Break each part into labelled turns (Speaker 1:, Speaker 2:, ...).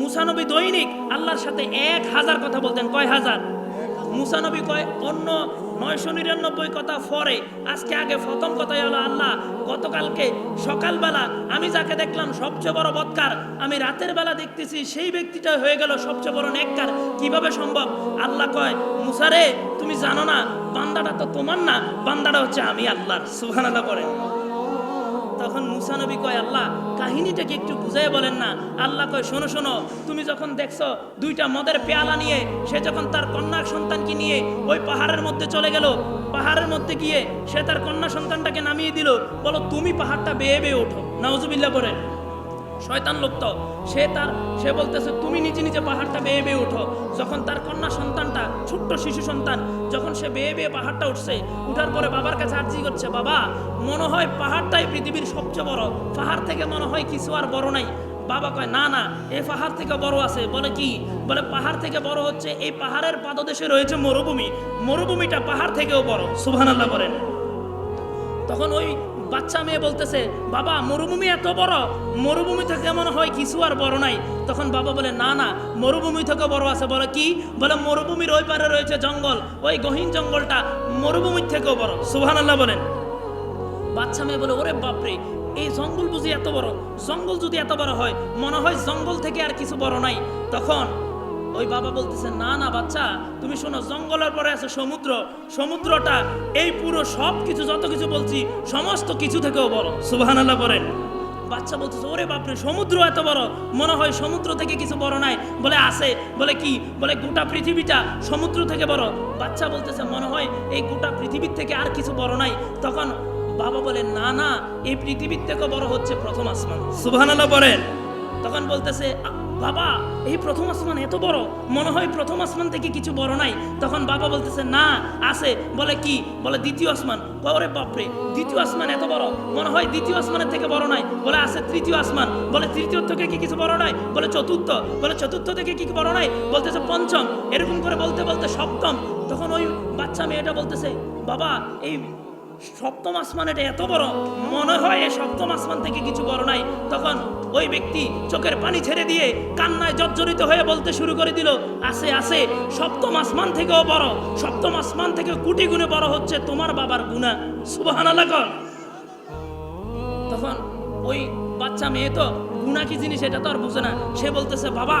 Speaker 1: মুসানবী দৈনিক আল্লাহর সাথে এক হাজার কথা বলতেন। কয় হাজার? মুসানবী কয়, অন্য নয়শো নিরানব্বই কথা পরে, আজকে আগে প্রথম কথাই হলো আল্লাহ, গতকালকে সকালবেলা আমি যাকে দেখলাম সবচেয়ে বড় বৎকার, আমি রাতের বেলা দেখতেছি সেই ব্যক্তিটা হয়ে গেল সবচেয়ে বড় নেককার। কীভাবে সম্ভব? আল্লাহ কয় মুসারে তুমি জানো না, বান্দাটা তো তোমার না, বান্দাটা হচ্ছে আমি আল্লাহর। সুহান আল্লাহ পড়ে তখন মুসা নবী কয়, আল্লাহ, কাহিনীটাকে একটু বুঝাই বলেন না। আল্লাহ কয়, শোনো শোনো, তুমি যখন দেখছ দুইটা মদের পেয়ালা নিয়ে, সে যখন তার কন্যা সন্তানকে নিয়ে ওই পাহাড়ের মধ্যে চলে গেল, পাহাড়ের মধ্যে গিয়ে সে তার কন্যা সন্তানটাকে নামিয়ে দিল, বলো, তুমি পাহাড়টা বেয়ে বেয়ে ওঠো। নাওজুবিল্লা পরে শয়তান লোক তো সে তার, সে বলতেছে, তুমি নিজে নিজে পাহাড়টা বেয়ে বেয়ে উঠো যখন তার কন্যা সন্তানটা, ছোট্ট শিশু সন্তান, যখন সে বেয়ে বেয়ে পাহাড়টা উঠছে, উঠার পরে বাবার কাছে আর্জি করছে, বাবা, মনে হয় পাহাড়টাই পৃথিবীর সবচেয়ে বড়। পাহাড় থেকে মনে হয় কিছু আর বড় নাই। বাবা কয়, না না এই পাহাড় থেকে বড় আছে। বলে কি? বলে, পাহাড় থেকে বড় হচ্ছে, এই পাহাড়ের পাদদেশে রয়েছে মরুভূমি। মরুভূমিটা পাহাড় থেকেও বড়। সুবহানাল্লাহ বলেন। তখন ওই বাচ্চা মেয়ে বলতেছে, বাবা, মরুভূমি এত বড়, মরুভূমি থেকে মনে হয় কিছু আর বড় নাই। তখন বাবা বলে, না না, মরুভূমি থেকে বড় আছে। বলে, কি? বলে, মরুভূমির ওই পারে রয়েছে জঙ্গল, ওই গহীন জঙ্গলটা মরুভূমির থেকেও বড়। সুবহান আল্লাহ বলেন। বাচ্চা মেয়ে বলে, ওরে বাপরে, এই জঙ্গল বুঝি এত বড়? জঙ্গল যদি এত বড় হয়, মনে হয় জঙ্গল থেকে আর কিছু বড় নাই। তখন ওই বাবা বলতেছে না না বাচ্চা তুমি শোনো জঙ্গলের পরে আছে সমুদ্র। সমুদ্রটা এই পুরো সব কিছু যত কিছু বলছি সমস্ত কিছু থেকেও বড়। সুবহানাল্লাহ বলেন বাচ্চা বলতেছে ওরে বাপরে সমুদ্র এত বড়। মনে হয় সমুদ্র থেকে কিছু বড় নাই। বলে আছে। বলে কি? বলে গোটা পৃথিবীটা সমুদ্র থেকে বড়। বাচ্চা বলতেছে মনে হয় এই গোটা পৃথিবীর থেকে আর কিছু বড় নাই। তখন বাবা বলে না না এই পৃথিবীর থেকে বড় হচ্ছে প্রথম আসমান। সুবহানাল্লাহ বলেন তখন বলতেছে "আ, বাবা, এই প্রথম আসমান এত বড়। মনে হয় প্রথম আসমান থেকে কিছু বড় নাই। তখন বাবা বলতেছে, না, আছে। বলে কি? বলে, দ্বিতীয় আসমান। ওরে বাপরে, দ্বিতীয় আসমান এত বড়। মনে হয় দ্বিতীয় আসমানের থেকে বড় নাই। বলে, আছে তৃতীয় আসমান। বলে, তৃতীয় থেকে কি কিছু বড় নাই? বলে, চতুর্থ। বলে, চতুর্থ থেকে কি বড় নাই? বলতেছে, পঞ্চম। এরকম করে বলতে বলতে সপ্তম। তখন ওই বাচ্চা মেয়েটা বলতেছে, বাবা, এই সপ্তম আসমান এটা এত বড়। মনে হয় এই সপ্তম আসমান থেকে কিছু বড় নাই। তখন ওই ব্যক্তি চোখের পানি ছেড়ে দিয়ে কান্নায় জর্জরিত হয়ে বলতে শুরু করে দিল, আসে আসে, সপ্তম আসমান থেকেও বড়। সপ্তম আসমান থেকে কোটি গুণে বড় হচ্ছে তোমার বাবার গুণা। সুবাহান তখন ওই বাচ্চা মেয়ে তো, গুণা কি জিনিস এটা তো আর বুঝে না। সে বলতেছে, বাবা,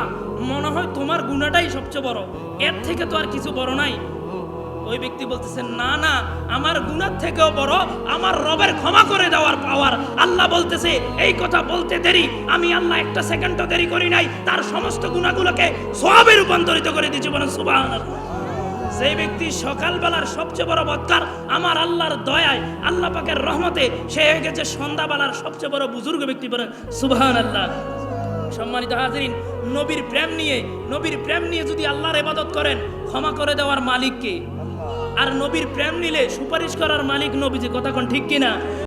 Speaker 1: মনে হয় তোমার গুণাটাই সবচেয়ে বড়। এর থেকে তো আর কিছু বড় নাই। ওই ব্যক্তি বলতেছে, না না, আমার গুণার থেকেও বড়, আমার রবের ক্ষমা করে দেওয়ার পাওয়ার আল্লাহ বলতেছে, এই কথা বলতে দেরি, আমি আল্লাহ একটা সেকেন্ডও দেরি করি নাই, তার সমস্ত গুণাগুলোকে সবে রূপান্তরিত করে দিয়েছি বলেন, সুবহানাল্লাহ। সেই ব্যক্তি সকালবেলার সবচেয়ে বড় বৎকার, আমার আল্লাহর দয়ায়, আল্লাহ পাকের রহমতে সে হয়ে গেছে সন্ধ্যাবেলার সবচেয়ে বড় বুজুর্গ ব্যক্তি বলে সুবহান আল্লাহ সম্মানিত হাজরিন, নবীর প্রেম নিয়ে, নবীর প্রেম নিয়ে যদি আল্লাহর ইবাদত করেন, ক্ষমা করে দেওয়ার মালিককে আর নবীর প্রেম নিলে সুপারিশ করার মালিক নবী যে কথা কোন ঠিক কিনা?